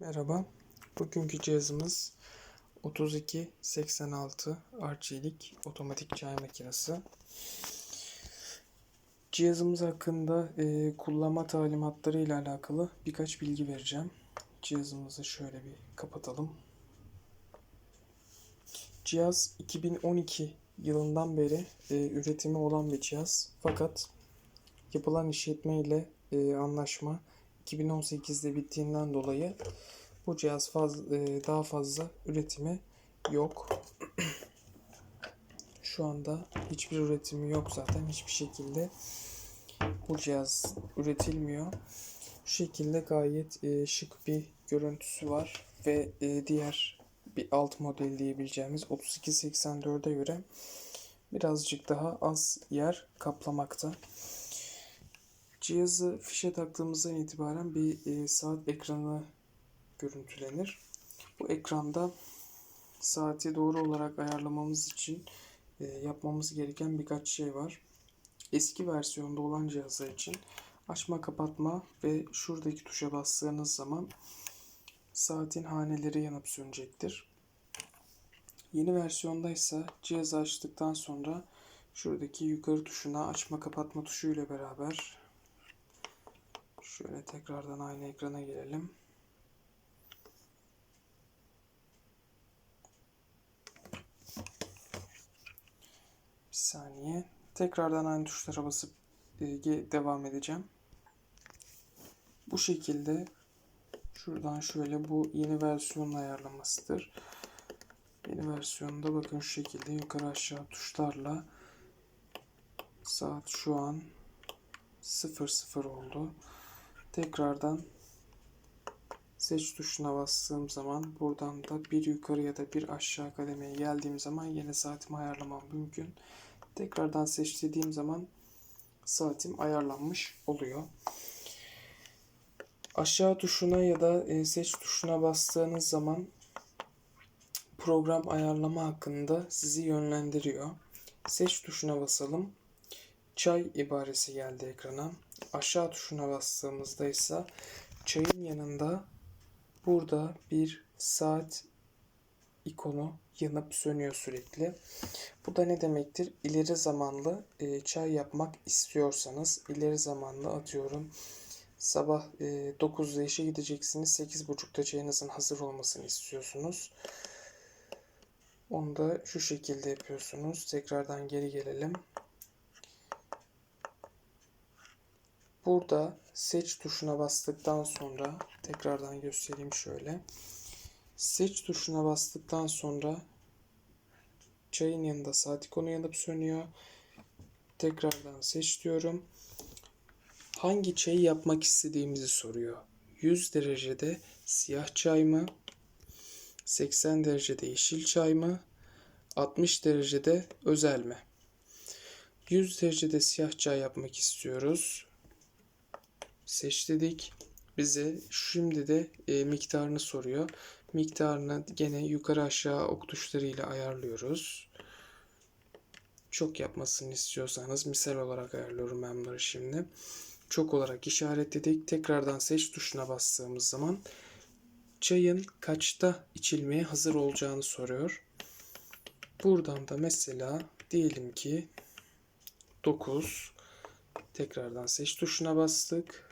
Merhaba. Bugünkü cihazımız 3286 RG'lik otomatik çay makinesi. Cihazımız hakkında e, kullanma talimatları ile alakalı birkaç bilgi vereceğim. Cihazımızı şöyle bir kapatalım. Cihaz 2012 yılından beri e, üretimi olan bir cihaz. Fakat yapılan işletme ile e, anlaşma 2018'de bittiğinden dolayı bu cihaz faz, e, daha fazla üretimi yok. Şu anda hiçbir üretimi yok zaten. Hiçbir şekilde bu cihaz üretilmiyor. Şu şekilde gayet e, şık bir görüntüsü var ve e, diğer bir alt model diyebileceğimiz 3284'e göre birazcık daha az yer kaplamakta. Cihazı fişe taktığımızdan itibaren bir e, saat ekranı görüntülenir. Bu ekranda saati doğru olarak ayarlamamız için e, yapmamız gereken birkaç şey var. Eski versiyonda olan cihazlar için açma kapatma ve şuradaki tuşa bastığınız zaman saatin haneleri yanıp sönecektir. Yeni versiyonda ise cihazı açtıktan sonra şuradaki yukarı tuşuna açma kapatma tuşu ile beraber şöyle tekrardan aynı ekrana gelelim. Bir saniye. Tekrardan aynı tuşlara basıp e, devam edeceğim. Bu şekilde şuradan şöyle bu yeni versiyonun ayarlamasıdır. Yeni versiyonda bakın şu şekilde yukarı aşağı tuşlarla saat şu an 00 oldu. Tekrardan seç tuşuna bastığım zaman buradan da bir yukarı ya da bir aşağı kademeye geldiğim zaman yine saatimi ayarlamam mümkün. Tekrardan seç dediğim zaman saatim ayarlanmış oluyor. Aşağı tuşuna ya da e, seç tuşuna bastığınız zaman program ayarlama hakkında sizi yönlendiriyor. Seç tuşuna basalım. Çay ibaresi geldi ekrana. Aşağı tuşuna bastığımızda ise çayın yanında burada bir saat ikonu yanıp sönüyor sürekli. Bu da ne demektir? İleri zamanlı e, çay yapmak istiyorsanız ileri zamanlı atıyorum sabah e, 9'da işe gideceksiniz 8.30'da çayınızın hazır olmasını istiyorsunuz. Onu da şu şekilde yapıyorsunuz. Tekrardan geri gelelim. Burada seç tuşuna bastıktan sonra tekrardan göstereyim şöyle. Seç tuşuna bastıktan sonra çayın yanında saat ikonu yanıp sönüyor. Tekrardan seç diyorum. Hangi çayı yapmak istediğimizi soruyor. 100 derecede siyah çay mı? 80 derecede yeşil çay mı? 60 derecede özel mi? 100 derecede siyah çay yapmak istiyoruz. Seç dedik. Bize şimdi de e, miktarını soruyor. Miktarını gene yukarı aşağı ok tuşlarıyla ayarlıyoruz. Çok yapmasını istiyorsanız misal olarak ayarlıyorum ben bunları şimdi. Çok olarak işaretledik. Tekrardan seç tuşuna bastığımız zaman çayın kaçta içilmeye hazır olacağını soruyor. Buradan da mesela diyelim ki 9 tekrardan seç tuşuna bastık.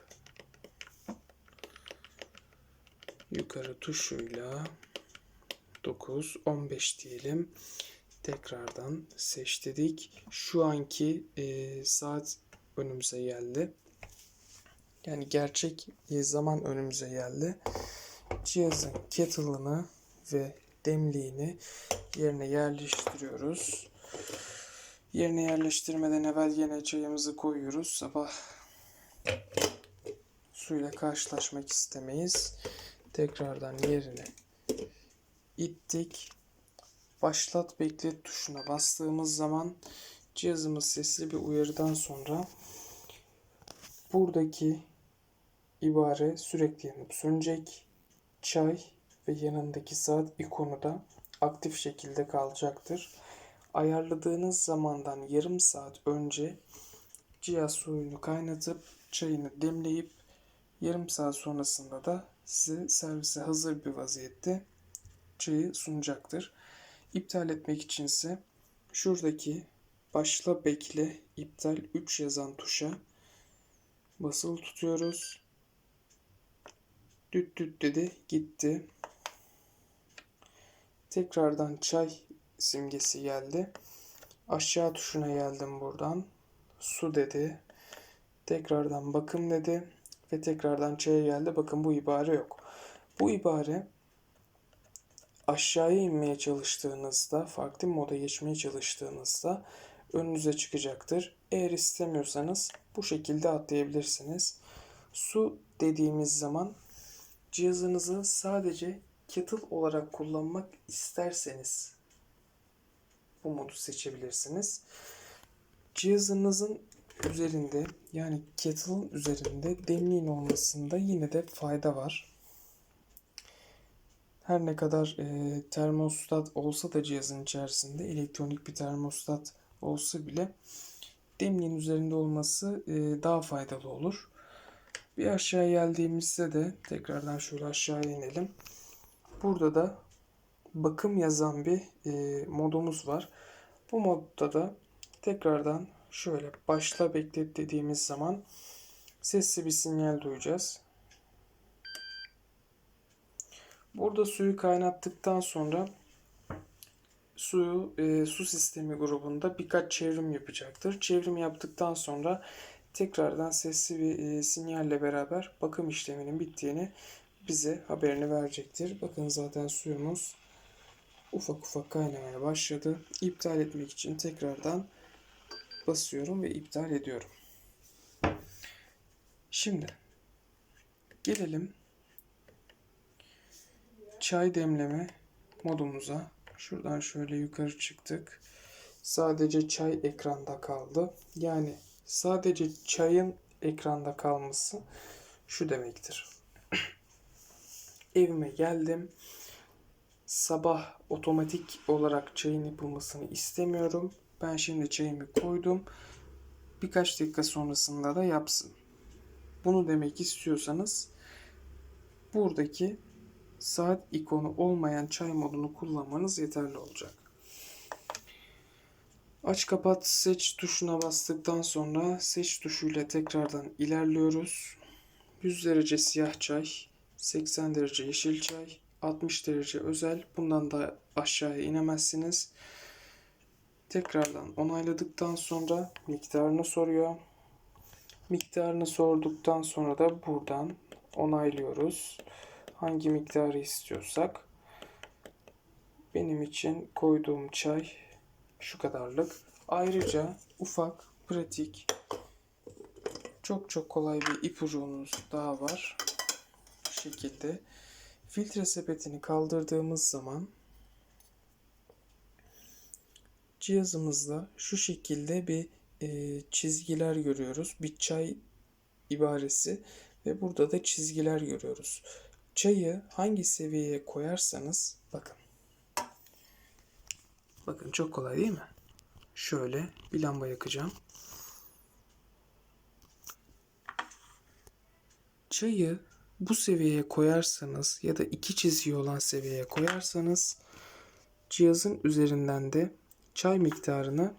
Yukarı tuşuyla 9 15 diyelim. Tekrardan seç dedik. Şu anki e, saat önümüze geldi. Yani gerçek zaman önümüze geldi. Cihazın kettle'ını ve demliğini yerine yerleştiriyoruz. Yerine yerleştirmeden evvel yine çayımızı koyuyoruz. Sabah suyla karşılaşmak istemeyiz. Tekrardan yerine ittik. Başlat beklet tuşuna bastığımız zaman cihazımız sesli bir uyarıdan sonra buradaki ibare sürekli yanıp sönecek. Çay ve yanındaki saat ikonu da aktif şekilde kalacaktır. Ayarladığınız zamandan yarım saat önce cihaz suyunu kaynatıp çayını demleyip yarım saat sonrasında da size servise hazır bir vaziyette çayı sunacaktır. İptal etmek içinse şuradaki başla bekle iptal 3 yazan tuşa basılı tutuyoruz. Düt düt dedi gitti. Tekrardan çay simgesi geldi. Aşağı tuşuna geldim buradan. Su dedi. Tekrardan bakım dedi. Ve tekrardan çaya geldi. Bakın bu ibare yok. Bu ibare aşağıya inmeye çalıştığınızda, farklı moda geçmeye çalıştığınızda önünüze çıkacaktır. Eğer istemiyorsanız bu şekilde atlayabilirsiniz. Su dediğimiz zaman cihazınızı sadece kettle olarak kullanmak isterseniz bu modu seçebilirsiniz. Cihazınızın üzerinde yani kettle'ın üzerinde demliğin olmasında yine de fayda var. Her ne kadar e, termostat olsa da cihazın içerisinde elektronik bir termostat olsa bile demliğin üzerinde olması e, daha faydalı olur. Bir aşağı geldiğimizde de tekrardan şöyle aşağıya inelim. Burada da bakım yazan bir e, modumuz var. Bu modda da tekrardan şöyle başla beklet dediğimiz zaman sesli bir sinyal duyacağız. Burada suyu kaynattıktan sonra suyu e, su sistemi grubunda birkaç çevrim yapacaktır. Çevrim yaptıktan sonra tekrardan sesli bir e, sinyalle beraber bakım işleminin bittiğini bize haberini verecektir. Bakın zaten suyumuz ufak ufak kaynamaya başladı. İptal etmek için tekrardan basıyorum ve iptal ediyorum. Şimdi gelelim çay demleme modumuza. Şuradan şöyle yukarı çıktık. Sadece çay ekranda kaldı. Yani sadece çayın ekranda kalması şu demektir. Evime geldim. Sabah otomatik olarak çayın yapılmasını istemiyorum. Ben şimdi çayımı koydum. Birkaç dakika sonrasında da yapsın. Bunu demek istiyorsanız buradaki saat ikonu olmayan çay modunu kullanmanız yeterli olacak. Aç kapat seç tuşuna bastıktan sonra seç tuşuyla tekrardan ilerliyoruz. 100 derece siyah çay, 80 derece yeşil çay, 60 derece özel. Bundan da aşağıya inemezsiniz. Tekrardan onayladıktan sonra miktarını soruyor. Miktarını sorduktan sonra da buradan onaylıyoruz. Hangi miktarı istiyorsak. Benim için koyduğum çay şu kadarlık. Ayrıca ufak, pratik, çok çok kolay bir ipucumuz daha var. Bu şekilde filtre sepetini kaldırdığımız zaman cihazımızda şu şekilde bir e, çizgiler görüyoruz. Bir çay ibaresi ve burada da çizgiler görüyoruz. Çayı hangi seviyeye koyarsanız bakın. Bakın çok kolay değil mi? Şöyle bir lamba yakacağım. Çayı bu seviyeye koyarsanız ya da iki çizgi olan seviyeye koyarsanız cihazın üzerinden de çay miktarını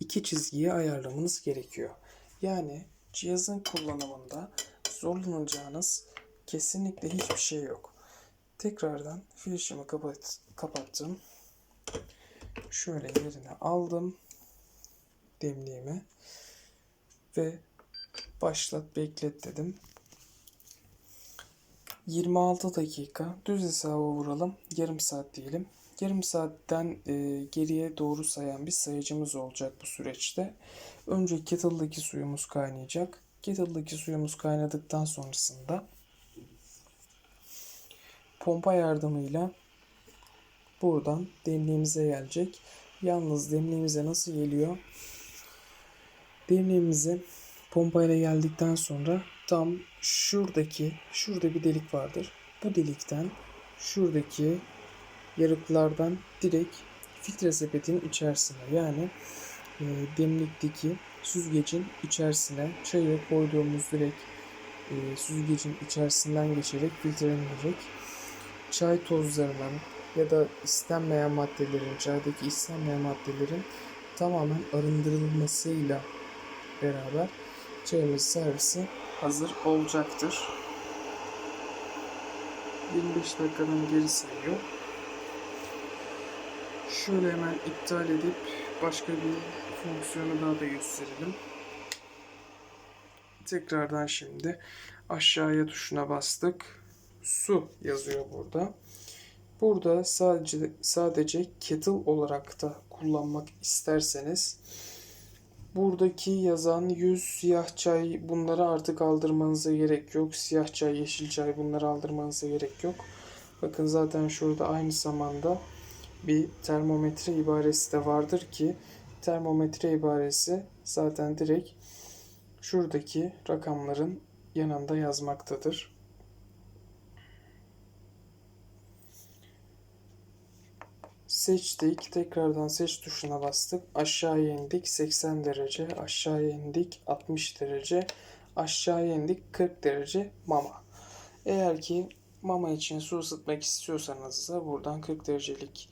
iki çizgiye ayarlamanız gerekiyor. Yani cihazın kullanımında zorlanacağınız kesinlikle hiçbir şey yok. Tekrardan flaşımı kapat, kapattım. Şöyle yerine aldım demliğimi ve başlat beklet dedim. 26 dakika düz hesaba vuralım. Yarım saat diyelim. Yarım saatten e, geriye doğru sayan bir sayacımız olacak bu süreçte. Önce kettle'daki suyumuz kaynayacak. Kettle'daki suyumuz kaynadıktan sonrasında pompa yardımıyla buradan demliğimize gelecek. Yalnız demliğimize nasıl geliyor? Demliğimize pompayla geldikten sonra tam şuradaki şurada bir delik vardır. Bu delikten şuradaki yarıklardan direkt filtre sepetinin içerisine yani e, demlikteki süzgecin içerisine çayı koyduğumuz direkt e, süzgecin içerisinden geçerek filtrelenerek çay tozlarının ya da istenmeyen maddelerin, çaydaki istenmeyen maddelerin tamamen arındırılmasıyla beraber çayımız servisi hazır olacaktır. 25 dakikadan geri sayıyor. Şöyle hemen iptal edip başka bir fonksiyonu daha da gösterelim. Tekrardan şimdi aşağıya tuşuna bastık. Su yazıyor burada. Burada sadece sadece kettle olarak da kullanmak isterseniz buradaki yazan yüz siyah çay bunları artık aldırmanıza gerek yok. Siyah çay, yeşil çay bunları aldırmanıza gerek yok. Bakın zaten şurada aynı zamanda bir termometre ibaresi de vardır ki termometre ibaresi zaten direkt şuradaki rakamların yanında yazmaktadır. Seçtik. Tekrardan seç tuşuna bastık. Aşağıya indik 80 derece. Aşağıya indik 60 derece. Aşağıya indik 40 derece mama. Eğer ki mama için su ısıtmak istiyorsanız da buradan 40 derecelik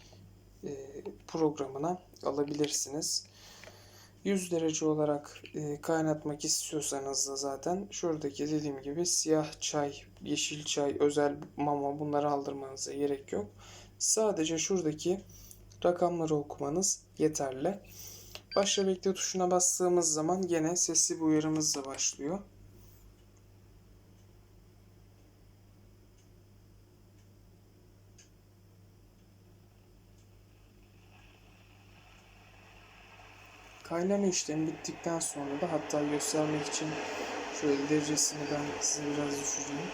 programına alabilirsiniz. 100 derece olarak e, kaynatmak istiyorsanız da zaten şuradaki dediğim gibi siyah çay, yeşil çay, özel mama bunları aldırmanıza gerek yok. Sadece şuradaki rakamları okumanız yeterli. Başla bekle tuşuna bastığımız zaman gene sesli bir uyarımızla başlıyor. Kaynama işlemi bittikten sonra da hatta göstermek için şöyle derecesini ben size biraz düşüreyim.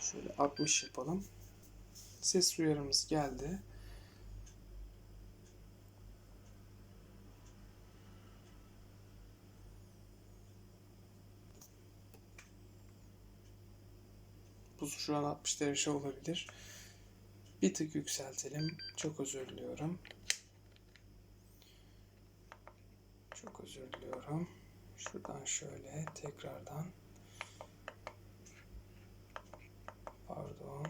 Şöyle 60 yapalım. Ses uyarımız geldi. Bu şu an 60 derece olabilir. Bir tık yükseltelim. Çok özür diliyorum. Çok özür diliyorum. Şuradan şöyle tekrardan. Pardon.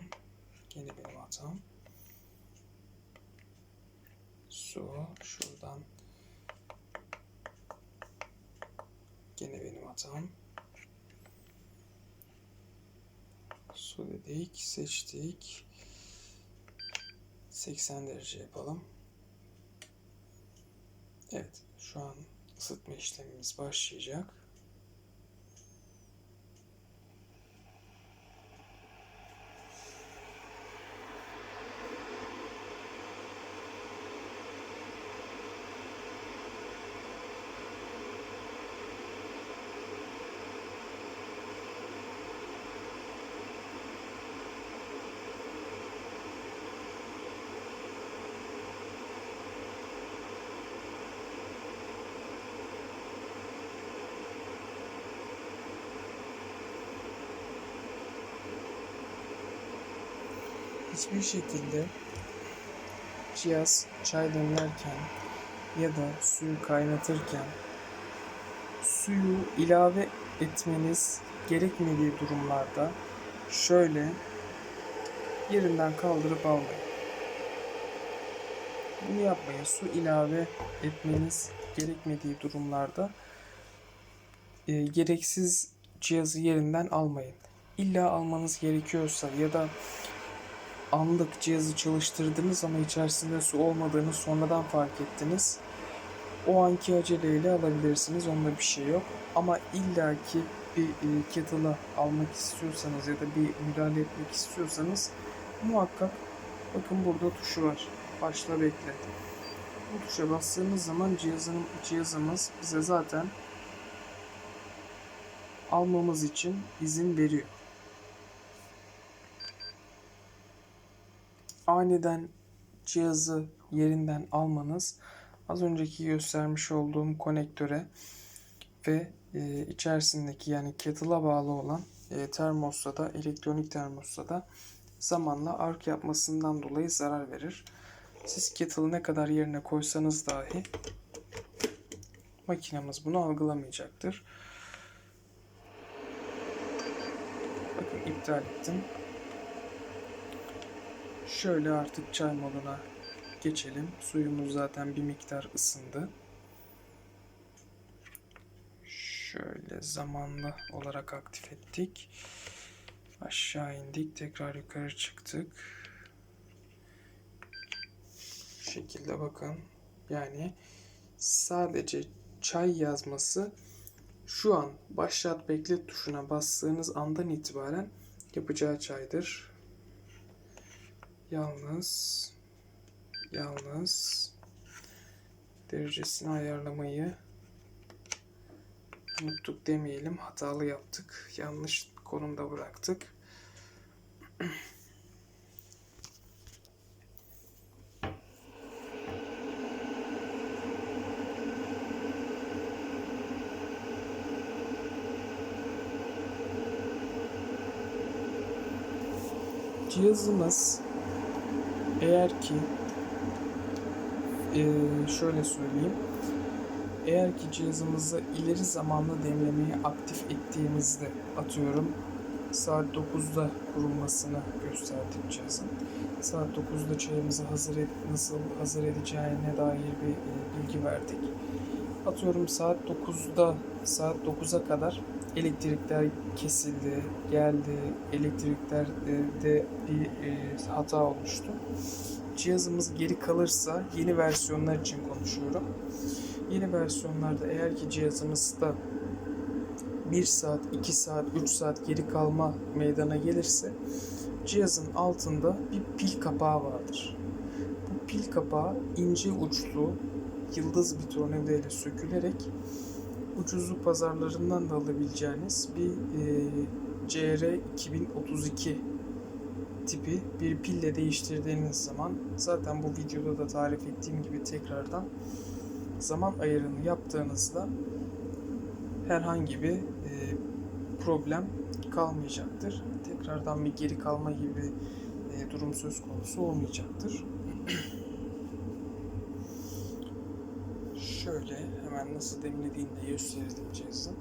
Yine benim hatam. Su. Şuradan. Yine benim hatam. Su dedik. Seçtik. 80 derece yapalım. Evet. Şu an ısıtma işlemimiz başlayacak. Hiçbir şekilde cihaz çay demlerken ya da suyu kaynatırken suyu ilave etmeniz gerekmediği durumlarda şöyle yerinden kaldırıp almayın. Bunu yapmayın. Su ilave etmeniz gerekmediği durumlarda e, gereksiz cihazı yerinden almayın. İlla almanız gerekiyorsa ya da anlık cihazı çalıştırdınız ama içerisinde su olmadığını sonradan fark ettiniz. O anki aceleyle alabilirsiniz. Onda bir şey yok. Ama illaki bir e, kettle'ı almak istiyorsanız ya da bir müdahale etmek istiyorsanız muhakkak bakın burada tuşu var. Başla bekle. Bu tuşa bastığımız zaman cihazın, cihazımız bize zaten almamız için izin veriyor. Aniden cihazı yerinden almanız az önceki göstermiş olduğum konektöre ve e, içerisindeki yani kettle'a bağlı olan e, termostada, elektronik termostada zamanla ark yapmasından dolayı zarar verir. Siz kettle'ı ne kadar yerine koysanız dahi makinemiz bunu algılamayacaktır. iptal ettim. Şöyle artık çay moduna geçelim. Suyumuz zaten bir miktar ısındı. Şöyle zamanlı olarak aktif ettik. Aşağı indik. Tekrar yukarı çıktık. Şu şekilde bakın. Yani sadece çay yazması şu an başlat beklet tuşuna bastığınız andan itibaren yapacağı çaydır. Yalnız yalnız derecesini ayarlamayı unuttuk demeyelim. Hatalı yaptık. Yanlış konumda bıraktık. Cihazımız eğer ki eee, şöyle söyleyeyim eğer ki cihazımızı ileri zamanlı demlemeyi aktif ettiğimizde atıyorum saat 9'da kurulmasını gösterdik cihazın. Saat 9'da çayımızı hazır et, nasıl hazır edeceğine dair bir e, bilgi verdik. Atıyorum saat 9'da saat 9'a kadar elektrikler kesildi, geldi. Elektriklerde de bir e, hata oluştu. Cihazımız geri kalırsa yeni versiyonlar için konuşuyorum. Yeni versiyonlarda eğer ki cihazımızda 1 saat, 2 saat, 3 saat geri kalma meydana gelirse cihazın altında bir pil kapağı vardır. Bu pil kapağı ince uçlu yıldız bir tornavida ile sökülerek ucuzluk pazarlarından da alabileceğiniz bir e, CR 2032 tipi bir pille değiştirdiğiniz zaman zaten bu videoda da tarif ettiğim gibi tekrardan zaman ayarını yaptığınızda herhangi bir e, problem kalmayacaktır. Tekrardan bir geri kalma gibi e, durum söz konusu olmayacaktır. Şöyle hemen nasıl demlediğini de gösterelim cihazın.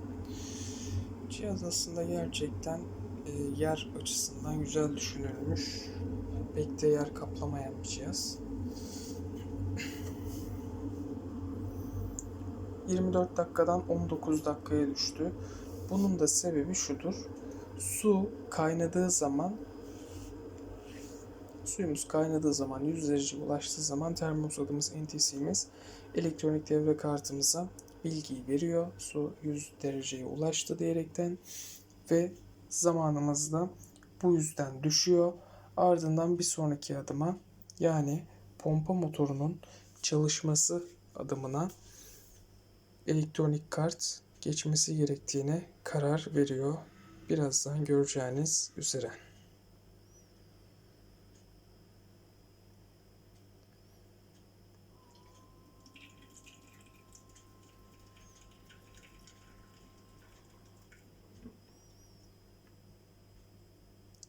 Cihaz aslında gerçekten e, yer açısından güzel düşünülmüş. Pek de yer kaplamayan bir cihaz. 24 dakikadan 19 dakikaya düştü. Bunun da sebebi şudur. Su kaynadığı zaman suyumuz kaynadığı zaman 100 derece ulaştığı zaman termostatımız NTC'miz elektronik devre kartımıza bilgiyi veriyor. Su 100 dereceye ulaştı diyerekten ve zamanımız da bu yüzden düşüyor. Ardından bir sonraki adıma yani pompa motorunun çalışması adımına elektronik kart geçmesi gerektiğine karar veriyor. Birazdan göreceğiniz üzere.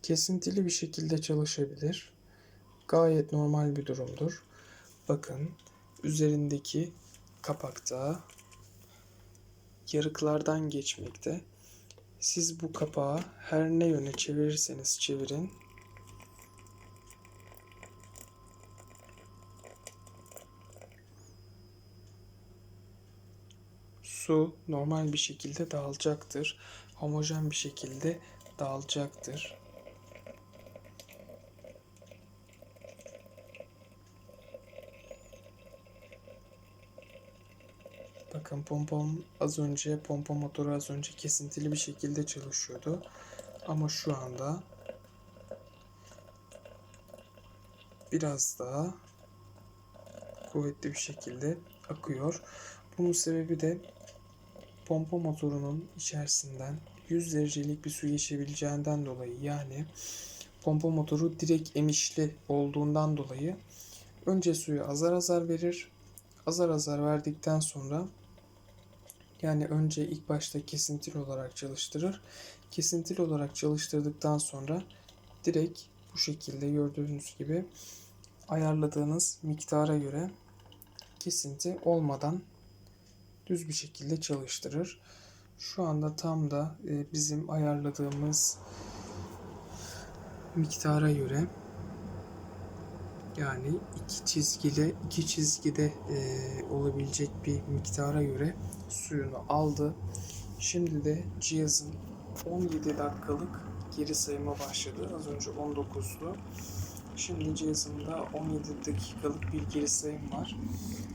Kesintili bir şekilde çalışabilir. Gayet normal bir durumdur. Bakın üzerindeki kapakta yarıklardan geçmekte. Siz bu kapağı her ne yöne çevirirseniz çevirin su normal bir şekilde dağılacaktır. Homojen bir şekilde dağılacaktır. Bakın pompom az önce pompa motoru az önce kesintili bir şekilde çalışıyordu. Ama şu anda biraz daha kuvvetli bir şekilde akıyor. Bunun sebebi de pompa motorunun içerisinden 100 derecelik bir su geçebileceğinden dolayı yani pompa motoru direkt emişli olduğundan dolayı önce suyu azar azar verir. Azar azar verdikten sonra yani önce ilk başta kesintili olarak çalıştırır. Kesintili olarak çalıştırdıktan sonra direkt bu şekilde gördüğünüz gibi ayarladığınız miktara göre kesinti olmadan düz bir şekilde çalıştırır. Şu anda tam da e, bizim ayarladığımız miktara göre yani iki çizgide iki çizgide eee, olabilecek bir miktara göre suyunu aldı. Şimdi de cihazın 17 dakikalık geri sayıma başladı. Az önce 19'du. Şimdi cihazımda 17 dakikalık bir geri sayım var.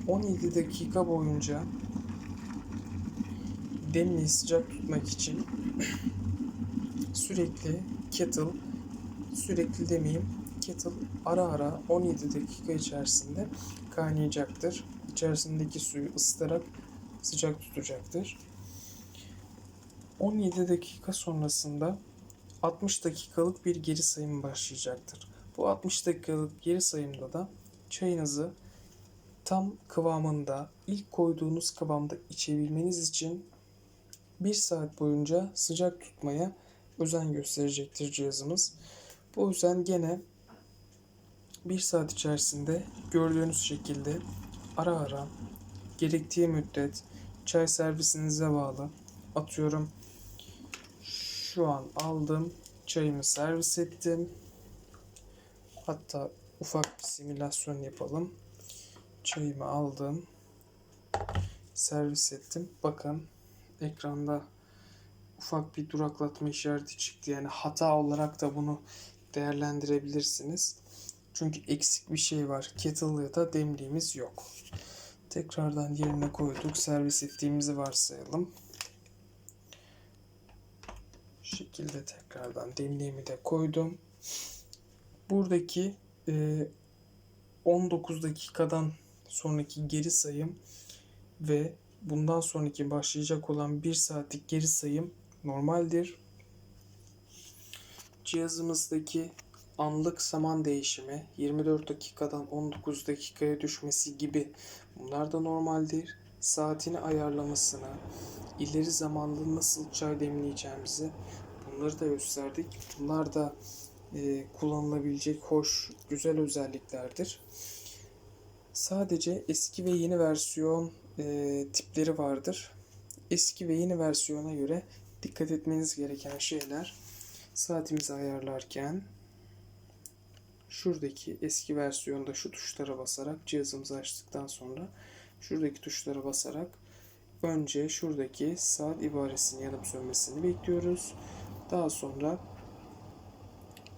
17 dakika boyunca demliği sıcak tutmak için sürekli kettle sürekli demeyeyim kettle ara ara 17 dakika içerisinde kaynayacaktır. İçerisindeki suyu ısıtarak sıcak tutacaktır. 17 dakika sonrasında 60 dakikalık bir geri sayım başlayacaktır. Bu 60 dakikalık geri sayımda da çayınızı tam kıvamında, ilk koyduğunuz kıvamda içebilmeniz için 1 saat boyunca sıcak tutmaya özen gösterecektir cihazımız. Bu yüzden gene 1 saat içerisinde gördüğünüz şekilde ara ara gerektiği müddet çay servisinize bağlı. Atıyorum şu an aldım çayımı servis ettim. Hatta ufak bir simülasyon yapalım. Çayımı aldım servis ettim. Bakın ekranda ufak bir duraklatma işareti çıktı. Yani hata olarak da bunu değerlendirebilirsiniz çünkü eksik bir şey var kettle ya da demliğimiz yok tekrardan yerine koyduk servis ettiğimizi varsayalım şu şekilde tekrardan demliğimi de koydum. Buradaki e, 19 dakikadan sonraki geri sayım ve bundan sonraki başlayacak olan 1 saatlik geri sayım normaldir. Cihazımızdaki anlık zaman değişimi 24 dakikadan 19 dakikaya düşmesi gibi bunlar da normaldir. Saatini ayarlamasını, ileri zamanda nasıl çay demleyeceğimizi bunları da gösterdik. Bunlar da e, kullanılabilecek hoş, güzel özelliklerdir. Sadece eski ve yeni versiyon e, tipleri vardır. Eski ve yeni versiyona göre dikkat etmeniz gereken şeyler saatimizi ayarlarken şuradaki eski versiyonda şu tuşlara basarak cihazımızı açtıktan sonra şuradaki tuşlara basarak önce şuradaki saat ibaresinin yanıp sönmesini bekliyoruz. Daha sonra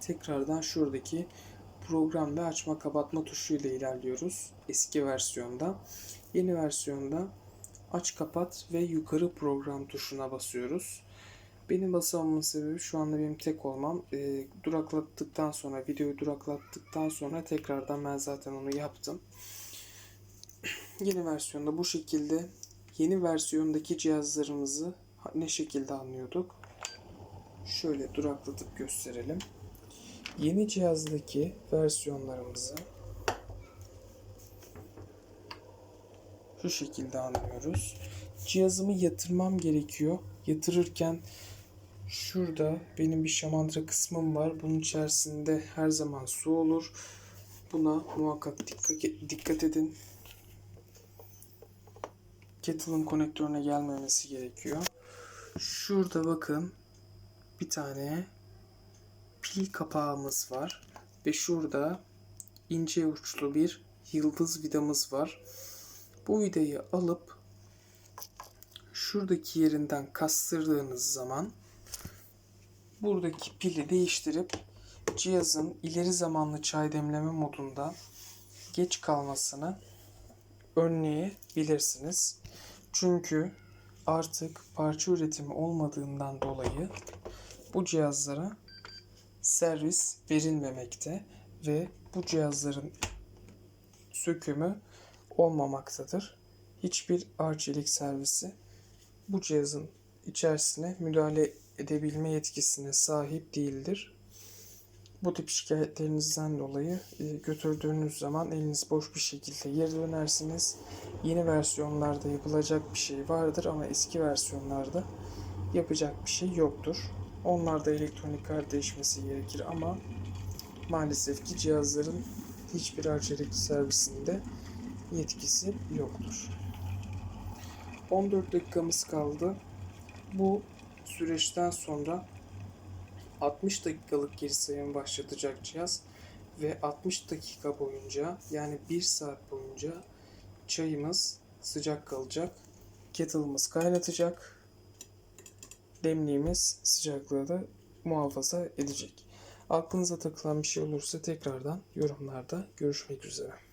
tekrardan şuradaki program ve açma kapatma tuşu ile ilerliyoruz eski versiyonda. Yeni versiyonda aç kapat ve yukarı program tuşuna basıyoruz. Benim basamamın sebebi şu anda benim tek olmam. E, duraklattıktan sonra, videoyu duraklattıktan sonra tekrardan ben zaten onu yaptım. Yeni versiyonda bu şekilde yeni versiyondaki cihazlarımızı ne şekilde anlıyorduk? Şöyle duraklatıp gösterelim. Yeni cihazdaki versiyonlarımızı şu şekilde anlıyoruz. Cihazımı yatırmam gerekiyor. Yatırırken şurada benim bir şamandıra kısmım var. Bunun içerisinde her zaman su olur. Buna muhakkak dikkat, dikkat edin. Kettle'ın konektörüne gelmemesi gerekiyor. Şurada bakın bir tane pil kapağımız var ve şurada ince uçlu bir yıldız vidamız var. Bu vidayı alıp şuradaki yerinden kastırdığınız zaman buradaki pili değiştirip cihazın ileri zamanlı çay demleme modunda geç kalmasını önleyebilirsiniz. Çünkü artık parça üretimi olmadığından dolayı bu cihazlara servis verilmemekte ve bu cihazların sökümü olmamaktadır. Hiçbir arçelik servisi bu cihazın içerisine müdahale edebilme yetkisine sahip değildir. Bu tip şikayetlerinizden dolayı e, götürdüğünüz zaman eliniz boş bir şekilde geri dönersiniz. Yeni versiyonlarda yapılacak bir şey vardır ama eski versiyonlarda yapacak bir şey yoktur. Onlarda elektronik kart değişmesi gerekir ama maalesef ki cihazların hiçbir arçelik servisinde yetkisi yoktur. 14 dakikamız kaldı. Bu süreçten sonra 60 dakikalık geri sayım başlatacak cihaz ve 60 dakika boyunca yani 1 saat boyunca çayımız sıcak kalacak. Kettle'ımız kaynatacak. Demliğimiz sıcaklığı da muhafaza edecek. Aklınıza takılan bir şey olursa tekrardan yorumlarda görüşmek üzere.